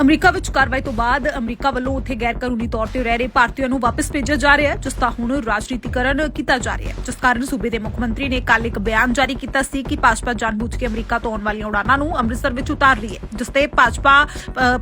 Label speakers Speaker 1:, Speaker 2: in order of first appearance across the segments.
Speaker 1: America ਵਿੱਚ ਕਾਰਵਾਈ ਤੋਂ ਬਾਅਦ ਅਮਰੀਕਾ ਵੱਲੋਂ ਉੱਥੇ ਗੈਰ ਕਾਨੂੰਨੀ ਤੌਰ ਤੇ ਰਹਿ ਰਹੇ ਭਾਰਤੀਆਂ ਨੂੰ ਵਾਪਸ ਭੇਜਿਆ ਜਾ ਰਿਹਾ ਹੈ, ਜਿਸ ਦਾ ਹੁਣ ਰਾਜਨੀਤੀਕਰਨ ਕੀਤਾ ਜਾ ਰਿਹਾ ਹੈ। ਜਿਸ ਕਾਰਨ ਸੂਬੇ ਦੇ ਮੁੱਖ ਮੰਤਰੀ ਨੇ ਕੱਲ ਇੱਕ ਬਿਆਨ ਜਾਰੀ ਕੀਤਾ ਸੀ ਕਿ ਭਾਜਪਾ ਜਾਣਬੁੱਝ ਕੇ ਅਮਰੀਕਾ ਤੋਂ ਆਉਣ ਵਾਲੀਆਂ ਉਡਾਨਾਂ ਨੂੰ ਅੰਮ੍ਰਿਤਸਰ ਵਿੱਚ ਉਤਾਰ ਰਹੀ ਹੈ, ਜਿਸ ਤੇ ਭਾਜਪਾ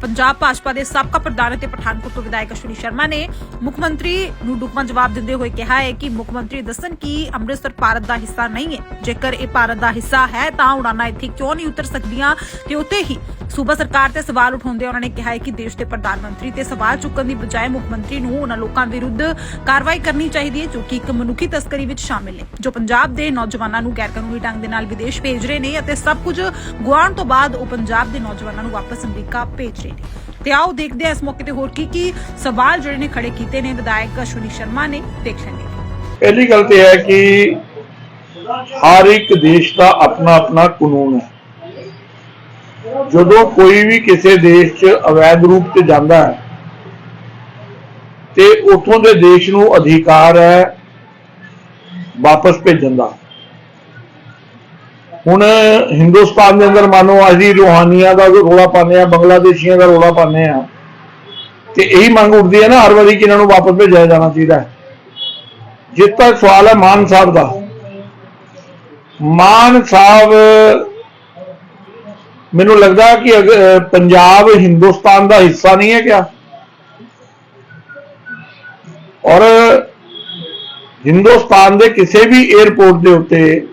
Speaker 1: ਪੰਜਾਬ ਭਾਜਪਾ ਦੇ ਸਾਬਕਾ ਪ੍ਰਧਾਨ ਅਤੇ ਪਠਾਨਕੋਟ ਤੋਂ ਵਿਧਾਇਕ ਅਸ਼ਵਨੀ ਸ਼ਰਮਾ ਨੇ ਮੁੱਖ ਮੰਤਰੀ ਨੂੰ ਡੁਕਵਾਂ ਜਵਾਬ ਦਿੰਦੇ ਹੋਏ ਕਿਹਾ ਹੈ ਕਿ ਮੁੱਖ ਮੰਤਰੀ ਦੱਸਣ ਕਿ ਅੰਮ੍ਰਿਤਸਰ ਭਾਰਤ ਦਾ ਹਿੱਸਾ ਨਹੀਂ ਹੈ। ਜੇਕਰ ਇਹ ਭਾਰਤ ਦਾ ਹਿੱਸਾ ਹੈ ਤਾਂ ਉਡਾਨਾਂ ਇੱਥੇ ਕਿਉਂ ਨਹੀਂ ਉਤਰ ਸਕਦੀਆਂ? ਤੇ ਉੱਤੇ ਹੀ ਸੂਬਾ ਸਰਕਾਰ ਤੇ ਸਵਾਲ ਉਠਾਉਂਦੇ ਉਹਨਾਂ ਨੇ ਕਿਹਾ ਹੈ ਕਿ ਦੇਸ਼ ਦੇ ਪ੍ਰਧਾਨ ਮੰਤਰੀ ਤੇ ਸਵਾਲ ਚੁੱਕਣ ਦੀ ਬਜਾਏ ਮੁੱਖ ਮੰਤਰੀ ਨੂੰ ਉਹਨਾਂ ਲੋਕਾਂ ਵਿਰੁੱਧ ਕਾਰਵਾਈ ਕਰਨੀ ਚਾਹੀਦੀ ਹੈ, ਜੋ ਕਿ ਇੱਕ ਮਨੁੱਖੀ ਤਸਕਰੀ ਵਿੱਚ ਸ਼ਾਮਿਲ ਨੇ, ਜੋ ਪੰਜਾਬ ਦੇ ਨੌਜਵਾਨਾਂ ਨੂੰ ਗੈਰਕਾਨੂੰਨੀ ਢੰਗ ਦੇ ਨਾਲ ਵਿਦੇਸ਼ ਭੇਜ ਰਹੇ ਨੇ ਅਤੇ ਸਭ ਕੁਝ ਗੁਆਉਣ ਤੋਂ ਬਾਅਦ ਉਹ ਪੰਜਾਬ ਦੇ ਨੌਜਵਾਨਾਂ ਨੂੰ ਵਾਪਸ ਅਮਰੀਕਾ ਭੇਜ ਰਹੇ ਨੇ। ਤੇ ਆਓ ਦੇਖਦੇ ਹਾਂ ਇਸ ਮੌਕੇ ਤੇ ਹੋਰ ਕੀ ਕੀ ਸਵਾਲ ਜਿਹੜੇ ਨੇ ਖੜੇ ਕੀਤੇ ਨੇ। ਵਿਧਾਇਕ ਅਸ਼ਵਨੀ ਸ਼ਰਮਾ ਨੇ ਦੇਖ ਲੈਂਦੇ
Speaker 2: ਪਹਿਲੀ ਗੱਲ ਤੇ ਹੈ ਕਿ ਹਰ ਇੱਕ ਦੇਸ਼ ਦਾ ਆਪਣਾ ਆਪਣਾ ਕਾਨੂੰਨ ਹੈ। ਜਦੋਂ ਕੋਈ ਵੀ ਕਿਸੇ ਦੇਸ਼ 'ਚ ਅਵੈਧ ਰੂਪ ਚ ਜਾਂਦਾ ਹੈ, ਤੇ ਉਥੋਂ ਦੇ ਦੇਸ਼ ਨੂੰ ਅਧਿਕਾਰ ਹੈ ਵਾਪਸ ਭੇਜਣ ਦਾ। ਹੁਣ ਹਿੰਦੁਸਤਾਨ ਦੇ ਅੰਦਰ ਮੰਨੋ ਅਸੀਂ ਰੂਹਾਨੀਆਂ ਦਾ ਜੋ ਰੋਲਾ ਪਾਉਂਦੇ ਆ ਬੰਗਲਾਦੇਸ਼ੀਆਂ ਦਾ ਰੋਲਾ ਪਾਉਂਦੇ ਆ ਤੇ ਇਹੀ ਮੰਗ ਉੱਠਦੀ ਹੈ ਨਾ ਹਰ ਵਾਰੀ ਕਿ ਇਹਨਾਂ ਨੂੰ ਵਾਪਸ ਭੇਜਿਆ ਜਾਣਾ ਚਾਹੀਦਾ ਹੈ। ਜਿੱਥੇ ਤੱਕ ਸਵਾਲ ਹੈ ਮਾਨ ਸਾਹਿਬ ਦਾ। ਮਾਨ ਸਾਹਿਬ ਮੈਨੂੰ ਲੱਗਦਾ ਕਿ ਅਗ- ਪੰਜਾਬ ਹਿੰਦੁਸਤਾਨ ਦਾ ਹਿੱਸਾ ਨਹੀਂ ਹੈ ਕਿਆ? ਔਰ ਹਿੰਦੁਸਤਾਨ ਦੇ ਕਿਸੇ ਵੀ 에ਅਰਪੋਰਟ ਦੇ ਉੱਤੇ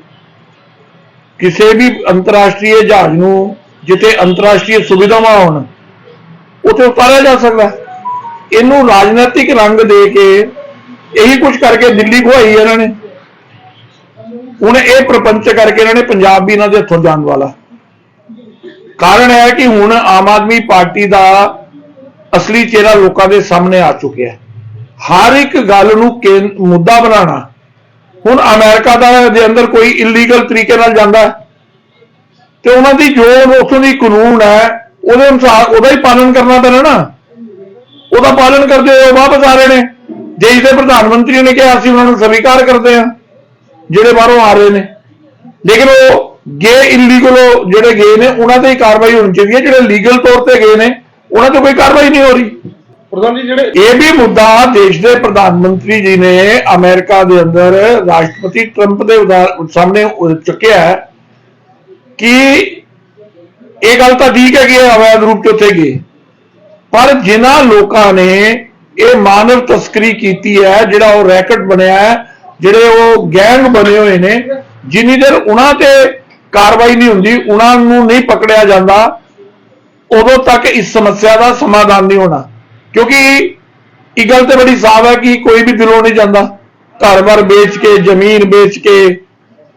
Speaker 2: ਕਿਸੇ ਵੀ ਅੰਤਰਰਾਸ਼ਟਰੀ ਜਹਾਜ਼ ਨੂੰ ਜਿੱਥੇ ਅੰਤਰਰਾਸ਼ਟਰੀ ਸੁਵਿਧਾਵਾਂ ਹੋਣ, ਉੱਥੇ ਉਤਾਰਿਆ ਜਾ ਸਕਦਾ। ਇਹਨੂੰ ਰਾਜਨੀਤਿਕ ਰੰਗ ਦੇ ਕੇ ਇਹੀ ਕੁਝ ਕਰਕੇ ਦਿੱਲੀ ਖੁਆਈ ਇਹਨਾਂ ਨੇ। ਹੁਣ ਇਹ ਪ੍ਰਪੰਚ ਕਰਕੇ ਇਹਨਾਂ ਨੇ ਪੰਜਾਬ ਵੀ ਇਹਨਾਂ ਦੇ ਹੱਥੋਂ ਜਾਣ ਵਾਲਾ। ਕਾਰਨ ਹੈ ਕਿ ਹੁਣ ਆਮ ਆਦਮੀ ਪਾਰਟੀ ਦਾ ਅਸਲੀ ਚਿਹਰਾ ਲੋਕਾਂ ਦੇ ਸਾਹਮਣੇ ਆ ਚੁੱਕਿਆ ਹੈ। ਹਰ ਇੱਕ ਗੱਲ ਨੂੰ ਕੇਂ- ਮੁੱਦਾ ਬਣਾਉਣਾ। ਹੁਣ ਅਮਰੀਕਾ ਦਾ ਦੇ ਅੰਦਰ ਕੋਈ ਇਲੀਗਲ ਤਰੀਕੇ ਨਾਲ ਜਾਂਦਾ ਤੇ ਉਹਨਾਂ ਦੀ ਜੋ ਉੱਥੋਂ ਦੀ ਕਾਨੂੰਨ ਹੈ, ਉਹਦੇ ਅਨੁਸਾਰ ਉਹਦਾ ਹੀ ਪਾਲਣ ਕਰਨਾ ਪੈਣਾ ਨਾ। ਉਹਦਾ ਪਾਲਣ ਕਰਦੇ ਹੋਏ ਵਾਪਸ ਆ ਰਹੇ ਨੇ। ਦੇਸ਼ ਦੇ ਪ੍ਰਧਾਨ ਮੰਤਰੀ ਨੇ ਕਿਹਾ, ਅਸੀਂ ਉਹਨਾਂ ਨੂੰ ਸਵੀਕਾਰ ਕਰਦੇ ਹਾਂ, ਜਿਹੜੇ ਬਾਹਰੋਂ ਆ ਰਹੇ ਨੇ। ਲੇਕਿਨ ਉਹ ਗਏ ਇਲੀਗਲ ਜਿਹੜੇ ਗਏ ਨੇ ਉਹਨਾਂ ਤੇ ਹੀ ਕਾਰਵਾਈ ਹੋਣੀ ਚਾਹੀਦੀ ਹੈ। ਜਿਹੜੇ ਲੀਗਲ ਤੌਰ ਤੇ ਗਏ ਨੇ ਉਹਨਾਂ ਤੇ ਕੋਈ ਕਾਰਵਾਈ ਨਹੀਂ ਹੋ ਰਹੀ।
Speaker 3: ਪ੍ਰਧਾਨ ਜੀ ਜਿਹੜੇ
Speaker 2: ਇਹ ਵੀ ਮੁੱਦਾ ਦੇਸ਼ ਦੇ ਪ੍ਰਧਾਨ ਮੰਤਰੀ ਜੀ ਨੇ ਅਮਰੀਕਾ ਦੇ ਅੰਦਰ ਰਾਸ਼ਟਰਪਤੀ ਟਰੰਪ ਦੇ ਸਾਹਮਣੇ ਚੁੱਕਿਆ ਹੈ ਕਿ ਇਹ ਗੱਲ ਤਾਂ ਠੀਕ ਹੈ ਕਿ ਇਹ ਅਵੈਧ ਰੂਪ ਚ ਉੱਥੇ ਗਏ। ਪਰ ਜਿਨ੍ਹਾਂ ਲੋਕਾਂ ਨੇ ਇਹ ਮਾਨਵ ਤਸਕਰੀ ਕੀਤੀ ਹੈ ਜਿਹੜਾ ਉਹ ਰੈਕਟ ਬਣਿਆ ਹੈ ਜਿਹੜੇ ਉਹ ਗੈਂਗ ਬਣੇ ਹੋਏ ਨੇ ਜਿੰਨੀ ਦੇਰ ਉਹਨਾਂ ਤੇ ਕਾਰਵਾਈ ਨਹੀਂ ਹੁੰਦੀ, ਉਹਨਾਂ ਨੂੰ ਨਹੀਂ ਪਕੜਿਆ ਜਾਂਦਾ, ਉਦੋਂ ਤੱਕ ਇਸ ਸਮੱਸਿਆ ਦਾ ਸਮਾਧਾਨ ਨਹੀਂ ਹੋਣਾ। ਕਿਉਂਕਿ ਇਹ ਗੱਲ ਤੇ ਬੜੀ ਸਾਫ਼ ਹੈ ਕਿ ਕੋਈ ਵੀ ਦਿਲੋਂ ਨਹੀਂ ਜਾਂਦਾ। ਘਰ-ਬਾਰ ਵੇਚ ਕੇ, ਜ਼ਮੀਨ ਵੇਚ ਕੇ,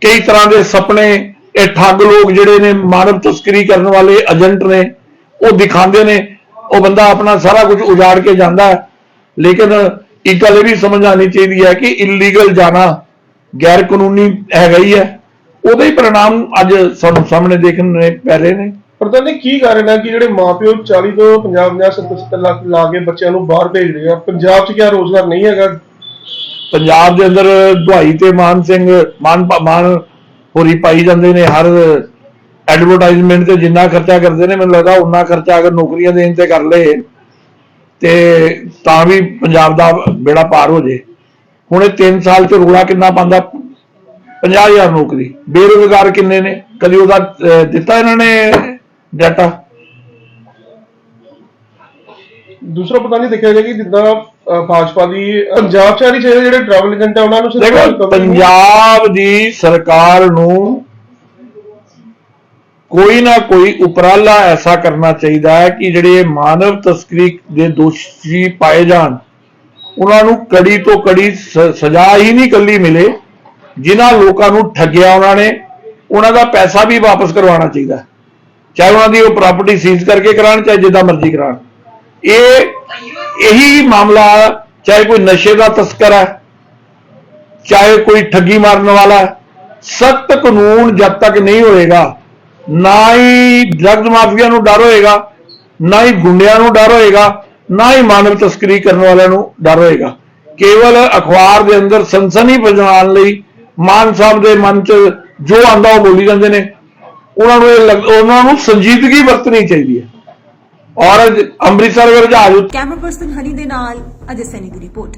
Speaker 2: ਕਈ ਤਰ੍ਹਾਂ ਦੇ ਸੁਪਨੇ, ਇਹ ਠੱਗ ਲੋਕ ਜਿਹੜੇ ਨੇ, ਮਾਨਵ ਤਸਕਰੀ ਕਰਨ ਵਾਲੇ ਏਜੰਟ ਨੇ, ਉਹ ਦਿਖਾਉਂਦੇ ਨੇ, ਉਹ ਬੰਦਾ ਆਪਣਾ ਸਾਰਾ ਕੁਝ ਉਜਾੜ ਕੇ ਜਾਂਦਾ ਹੈ। ਲੇਕਿਨ ਇੱਕ ਗੱਲ ਇਹ ਵੀ ਸਮਝ ਆਣੀ ਚਾਹੀਦੀ ਹੈ ਕਿ ਇਲੀਗਲ ਜਾਣਾ ਗੈਰ ਕਾਨੂੰਨੀ ਹੈਗਾ ਹੀ ਹੈ। ਉਹਦੇ ਹੀ ਪ੍ਰਣਾਮ ਅੱਜ ਸਾਨੂੰ ਸਾਹਮਣੇ ਦੇਖਣ ਨੇ ਪੈ ਰਹੇ ਨੇ।
Speaker 3: ਪਰ ਤਾਂ ਇਹ ਕੀ ਕਾਰਨ ਹੈ ਕਿ ਜਿਹੜੇ ਮਾਪਿਓ 40 ਤੋਂ 50 50 70 ਲੱਖ ਲਾ ਕੇ ਬੱਚਿਆਂ ਨੂੰ ਬਾਹਰ ਭੇਜ ਰਹੇ ਆ? ਪੰਜਾਬ 'ਚ ਕਿਆ ਰੋਜ਼ਗਾਰ ਨਹੀਂ ਹੈਗਾ?
Speaker 2: ਪੰਜਾਬ ਦੇ ਅੰਦਰ ਦੁਹਾਈ ਤੇ ਮਾਨ ਸਿੰਘ ਮਾਨ ਮਾਨ ਹੋਰੀ ਪਾਈ ਜਾਂਦੇ ਨੇ ਹਰ ਐਡਵਰਟਾਈਜ਼ਮੈਂਟ ਤੇ ਜਿੰਨਾ ਖਰਚਾ ਕਰਦੇ ਨੇ ਮੈਨੂੰ ਲੱਗਦਾ ਉਨਾ ਖਰਚਾ ਅਗਰ ਨੌਕਰੀਆਂ ਦੇਣ ਤੇ ਕਰ ਲਏ ਤੇ ਤਾਂ ਵੀ ਪੰਜਾਬ ਦਾ ਬੇੜਾ ਪਾਰ ਹੋ ਜੇ। ਹੁਣ ਇਹ 3 ਸਾਲ ਚ ਰੋਲਾ ਕਿੰਨਾ ਪਾਉਂਦਾ? 50000 ਨੌਕਰੀ। ਬੇਰੁਜ਼ਗਾਰ ਕਿੰਨੇ ਨੇ? ਕਦੀ ਉਹਦਾ ਦਿੱਤਾ ਇਹਨਾਂ ਨੇ ਡਾਟਾ?
Speaker 3: ਦੂਸਰਾ ਪਤਾ ਨਹੀਂ ਦੇਖਿਆ ਗਿਆ ਕਿ ਜਿੱਦਾਂ ਭਾਜਪਾ ਦੀ ਪੰਜਾਬ 'ਚ ਆਣੀ ਚਾਹੀਦੇ ਜਿਹੜੇ ਟਰੈਵਲ ਏਜੰਟ ਆ ਉਹਨਾਂ ਨੂੰ
Speaker 2: ਦੇਖੋ ਪੰਜਾਬ ਦੀ ਸਰਕਾਰ ਨੂੰ ਕੋਈ ਨਾ ਕੋਈ ਉਪਰਾਲਾ ਐਸਾ ਕਰਨਾ ਚਾਹੀਦਾ ਹੈ ਕਿ ਜਿਹੜੇ ਮਾਨਵ ਤਸਕਰੀ ਦੇ ਦੋਸ਼ੀ ਪਾਏ ਜਾਣ। ਉਹਨਾਂ ਨੂੰ ਕੜੀ ਤੋਂ ਕੜੀ ਸਜ਼ਾ ਹੀ ਨਹੀਂ ਕੱਲੀ ਮਿਲੇ। ਜਿਨ੍ਹਾਂ ਲੋਕਾਂ ਨੂੰ ਠੱਗਿਆ ਉਹਨਾਂ ਨੇ, ਉਹਨਾਂ ਦਾ ਪੈਸਾ ਵੀ ਵਾਪਸ ਕਰਵਾਉਣਾ ਚਾਹੀਦਾ ਚਾਹੇ ਉਹਨਾਂ ਦੀ ਉਹ ਪ੍ਰਾਪਰਟੀ ਸੀਜ਼ ਕਰਕੇ ਕਰਾਉਣ, ਚਾਹੇ ਜਿੱਦਾਂ ਮਰਜ਼ੀ ਕਰਾਉਣ। ਇਹ, ਇਹੀ ਮਾਮਲਾ ਚਾਹੇ ਕੋਈ ਨਸ਼ੇ ਦਾ ਤਸਕਰ ਹੈ, ਚਾਹੇ ਕੋਈ ਠੱਗੀ ਮਾਰਨ ਵਾਲਾ ਸਖਤ ਕਾਨੂੰਨ ਜਦ ਤੱਕ ਨਹੀਂ ਹੋਏਗਾ, ਨਾ ਹੀ ਡਰੱਗਸ ਮਾਫੀਆ ਨੂੰ ਡਰ ਹੋਏਗਾ, ਨਾ ਹੀ ਗੁੰਡਿਆਂ ਨੂੰ ਡਰ ਹੋਏਗਾ, ਨਾ ਹੀ ਮਾਨਵ ਤਸਕਰੀ ਕਰਨ ਵਾਲਿਆਂ ਨੂੰ ਡਰ ਹੋਏਗਾ। ਕੇਵਲ ਅਖਬਾਰ ਦੇ ਅੰਦਰ ਸਨਸਨੀ ਫੈਲਾਉਣ ਲਈ ਮਾਨ ਸਾਹਿਬ ਦੇ ਮਨ 'ਚ ਜੋ ਆਂਦਾ ਉਹ ਬੋਲੀ ਜਾਂਦੇ ਨੇ। ਉਹਨਾਂ ਨੂੰ ਇਹ ਲੱਗ- ਉਹਨਾਂ ਨੂੰ ਸੰਜੀਦਗੀ ਵਰਤਣੀ ਚਾਹੀਦੀ ਹੈ। ਔਰ ਅੰਮ੍ਰਿਤਸਰ ਵਿੱਚ ਜਹਾਜ਼
Speaker 1: ਕੈਮਰਾ ਪਰਸਨ ਹਨੀ ਦੇ ਨਾਲ ਅਜੇ ਸੈਨੀ ਦੀ ਰਿਪੋਰਟ।